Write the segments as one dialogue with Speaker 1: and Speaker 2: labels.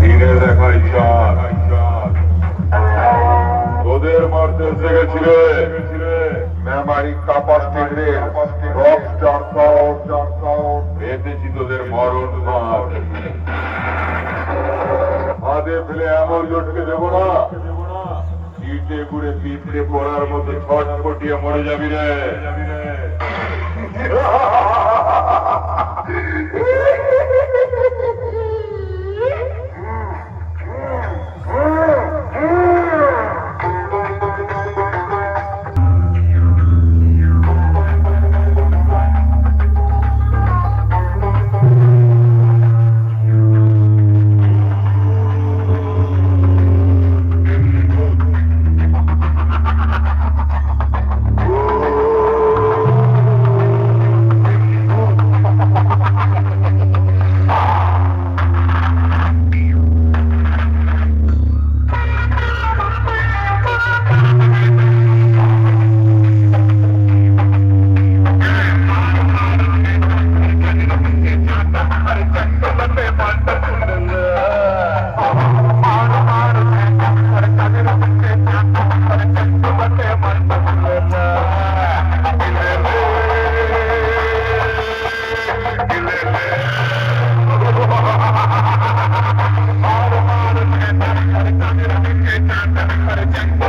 Speaker 1: দিনে দেখাই চাঁদ তোদের মারতে এসে গেছিলে মেমারি কাপাস টিগরে রক স্টার সাউন্ড পেতেছি তোদের মরণ মার হাতে ফেলে এমন লটকে দেবো না। ইটে গুড়ে পিঁপড়ে পড়ার মতো ছটপটিয়ে মরে যাবি রে।
Speaker 2: Thank you.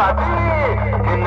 Speaker 2: பாட்டி என்ன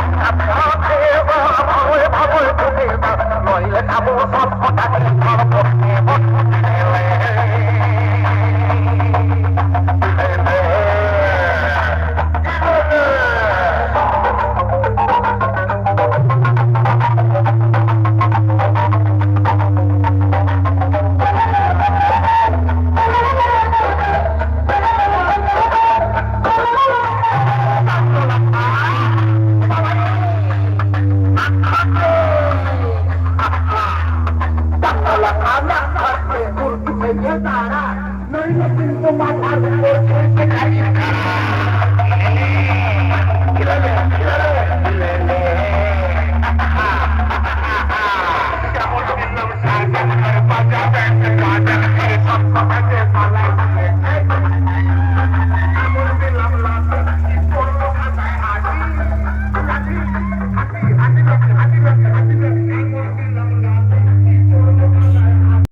Speaker 2: রঙটা সব ফেরা আল্লাহ থাকবে মূর্তি থেকে তারা নইলে কিন্তু মাথার উপর